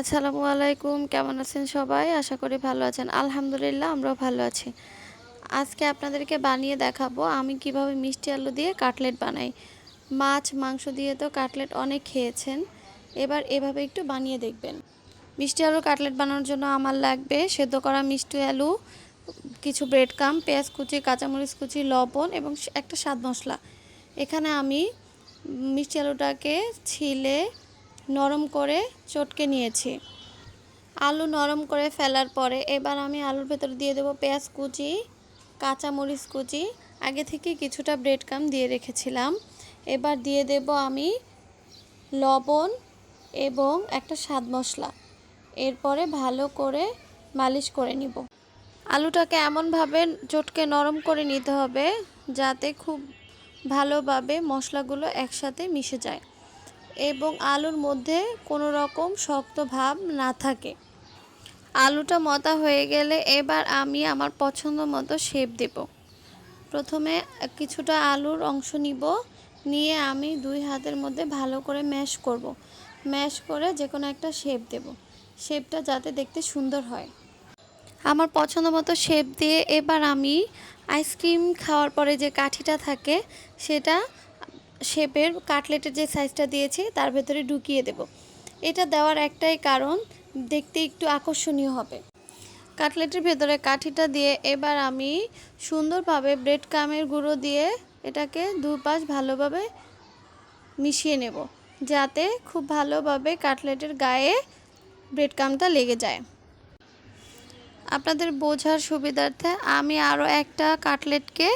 আসসালামু আলাইকুম, কেমন আছেন সবাই? আশা করি ভালো আছেন। আলহামদুলিল্লাহ, আমরাও ভালো আছি। আজকে আপনাদেরকে বানিয়ে দেখাবো আমি কীভাবে মিষ্টি আলু দিয়ে কাটলেট বানাই। মাছ, মাংস দিয়ে তো কাটলেট অনেক খেয়েছেন। এবার এভাবে একটু বানিয়ে দেখবেন। মিষ্টি আলু কাটলেট বানানোর জন্য আমার লাগবে সেদ্ধ করা মিষ্টি আলু, কিছু ব্রেড কাম পেঁয়াজ কুচি, কাঁচামরিচ কুচি, লবণ এবং একটা স্বাদ মশলা। এখানে আমি মিষ্টি আলুটাকে ছিলে নরম করে চটকে নিয়েছি। আলু নরম করে ফেলার পরে এবার আমি আলুর ভেতর দিয়ে দেবো পেঁয়াজ কুচি, কাঁচামরিচ কুচি, আগে থেকে কিছুটা ব্রেড কাম দিয়ে রেখেছিলাম। এবার দিয়ে দেব আমি লবণ এবং একটা স্বাদ মশলা। এরপরে ভালো করে মালিশ করে নিব। আলুটাকে এমনভাবে চটকে নরম করে নিতে হবে যাতে খুব ভালোভাবে মশলাগুলো একসাথে মিশে যায়। এবং আলুর মধ্যে কোনো রকম শক্ত ভাব না থাকে। আলুটা মতা হয়ে গেলে এবার আমি আমার পছন্দ মতো শেপ দেব। প্রথমে কিছুটা আলুর অংশ নিব, নিয়ে আমি দুই হাতের মধ্যে ভালো করে ম্যাশ করব। ম্যাশ করে যে কোনো একটা শেপ দেব। শেপটা যাতে দেখতে সুন্দর হয়। আমার পছন্দ মতো শেপ দিয়ে এবার আমি আইসক্রিম খাওয়ার পরে যে কাঠিটা থাকে, সেটা শেপের কাটলেটের যে সাইজটা দিয়েছি, তার ভেতরে ঢুকিয়ে দেব। এটা দেওয়ার একটাই কারণ, দেখতে একটু আকর্ষণীয় হবে। কাটলেটের ভেতরে কাঠিটা দিয়ে এবার আমি সুন্দরভাবে ব্রেড কামের গুঁড়ো দিয়ে এটাকে দুপাশ ভালোভাবে মিশিয়ে নেব, যাতে খুব ভালোভাবে কাটলেটের গায়ে ব্রেড কামটা লেগে যায়। আপনাদের বোঝার সুবিধার্থে আমি আরও একটা কাটলেটকে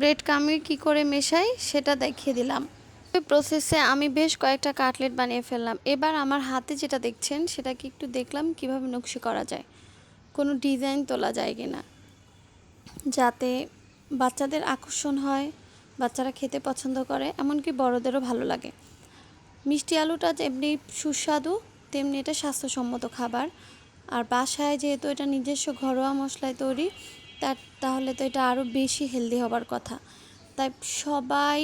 ব্রেড কামি কী করে মেশাই সেটা দেখিয়ে দিলাম। ওই প্রসেসে আমি বেশ কয়েকটা কাটলেট বানিয়ে ফেললাম। এবার আমার হাতে যেটা দেখছেন সেটাকে একটু দেখলাম কীভাবে নকশি করা যায়। কোনো ডিজাইন তোলা যায় কি না যাতে বাচ্চাদের আকর্ষণ হয়, বাচ্চারা খেতে পছন্দ করে, এমনকি বড়দেরও ভালো লাগে। মিষ্টি আলুটা যেমনি সুস্বাদু, তেমনি এটা স্বাস্থ্যসম্মত খাবার। আর বাসায় যেহেতু এটা নিজস্ব ঘরোয়া মশলায় তৈরি তার, তাহলে তো এটা আরও বেশি হেলদি হবার কথা। তাই সবাই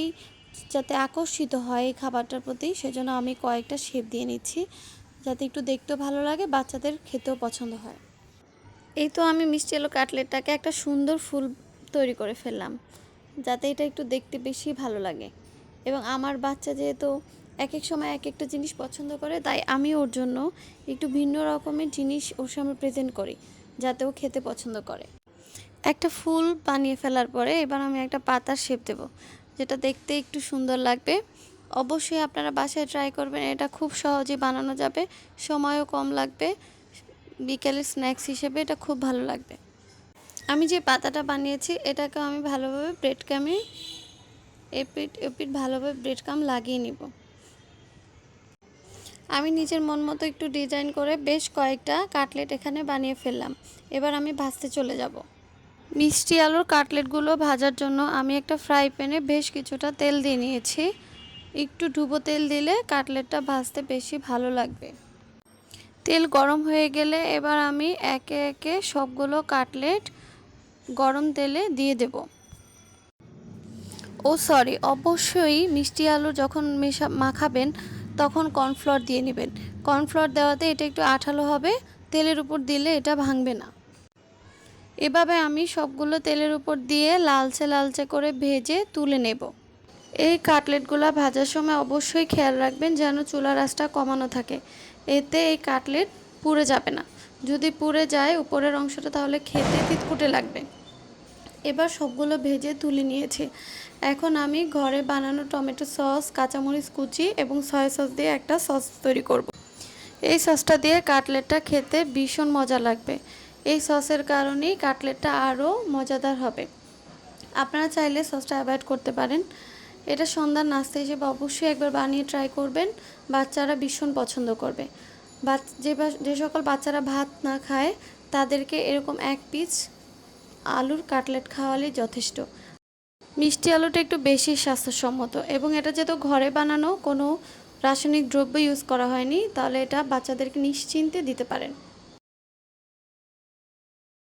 যাতে আকর্ষিত হয় এই খাবারটার প্রতি, সেজন্য আমি কয়েকটা শেপ দিয়ে নিচ্ছি, যাতে একটু দেখতেও ভালো লাগে, বাচ্চাদের খেতেও পছন্দ হয়। এই তো আমি মিষ্টি আলু কাটলেটটাকে একটা সুন্দর ফুল তৈরি করে ফেললাম, যাতে এটা একটু দেখতে বেশি ভালো লাগে। এবং আমার বাচ্চা যেহেতু এক এক সময় এক একটা জিনিস পছন্দ করে, তাই আমি ওর জন্য একটু ভিন্ন রকমের জিনিস ওর সামনে প্রেজেন্ট করি, যাতে ও খেতে পছন্দ করে। একটা ফুল বানিয়ে ফেলার পরে এবার আমি একটা পাতার শেপ দেব, যেটা দেখতে একটু সুন্দর লাগবে। অবশ্যই আপনারা বাসায় ট্রাই করবেন, এটা খুব সহজেই বানানো যাবে, সময়ও কম লাগবে, বিকেলের স্ন্যাক্স হিসেবে এটা খুব ভালো লাগবে। আমি যে পাতাটা বানিয়েছি এটাকে আমি ভালোভাবে ব্রেড কামে এপিট এপিট ভালোভাবে ব্রেড কাম লাগিয়ে নিব। আমি নিজের মন মতো একটু ডিজাইন করে বেশ কয়েকটা কাটলেট এখানে বানিয়ে ফেললাম। এবার আমি ভাজতে চলে যাব। মিষ্টি আলুর কাটলেটগুলো ভাজার জন্য আমি একটা ফ্রাই প্যানে বেশ কিছুটা তেল দিয়ে নিয়েছি। একটু ডুবো তেল দিলে কাটলেটটা ভাজতে বেশি ভালো লাগবে। তেল গরম হয়ে গেলে এবার আমি একে একে সবগুলো কাটলেট গরম তেলে দিয়ে দেব। ও সরি, অবশ্যই মিষ্টি আলু যখন মেশা, মাখাবেন তখন কর্নফ্লোর দিয়ে নেবেন। কর্নফ্লোর দেওয়াতে এটা একটু আঠালো হবে, তেলের উপর দিলে এটা ভাঙবে না। এভাবে আমি সবগুলো তেলের উপর দিয়ে লালচে লালচে করে ভেজে তুলে নেব। এই কাটলেটগুলো ভাজার সময় অবশ্যই খেয়াল রাখবেন যেন চুলা রাসটা কমানো থাকে। এতে এই কাটলেট পুড়ে যাবে না। যদি পুড়ে যায়, উপরের অংশটা তাহলে খেতে তিতকুটে লাগবে। এবার সবগুলো ভেজে তুলে নিয়েছি। এখন আমি ঘরে বানানো টমেটো সস, কাঁচামরিচ কুচি এবং সয়া সস দিয়ে একটা সস তৈরি করব। এই সসটা দিয়ে কাটলেটটা খেতে ভীষণ মজা লাগবে। এই সসের কারণেই কাটলেটটা আরও মজাদার হবে। আপনারা চাইলে সসটা অ্যাভয়েড করতে পারেন। এটা সন্ধ্যার নাস্তা হিসেবে অবশ্যই একবার বানিয়ে ট্রাই করবেন। বাচ্চারা ভীষণ পছন্দ করবে। যে যে সকল বাচ্চারা ভাত না খায়, তাদেরকে এরকম এক পিস আলুর কাটলেট খাওয়ালেই যথেষ্ট। মিষ্টি আলুটা একটু বেশি স্বাস্থ্যসম্মত এবং এটা যেহেতু ঘরে বানানো, কোনো রাসায়নিক দ্রব্য ইউজ করা হয়নি, তাহলে এটা বাচ্চাদেরকে নিশ্চিন্তে দিতে পারেন।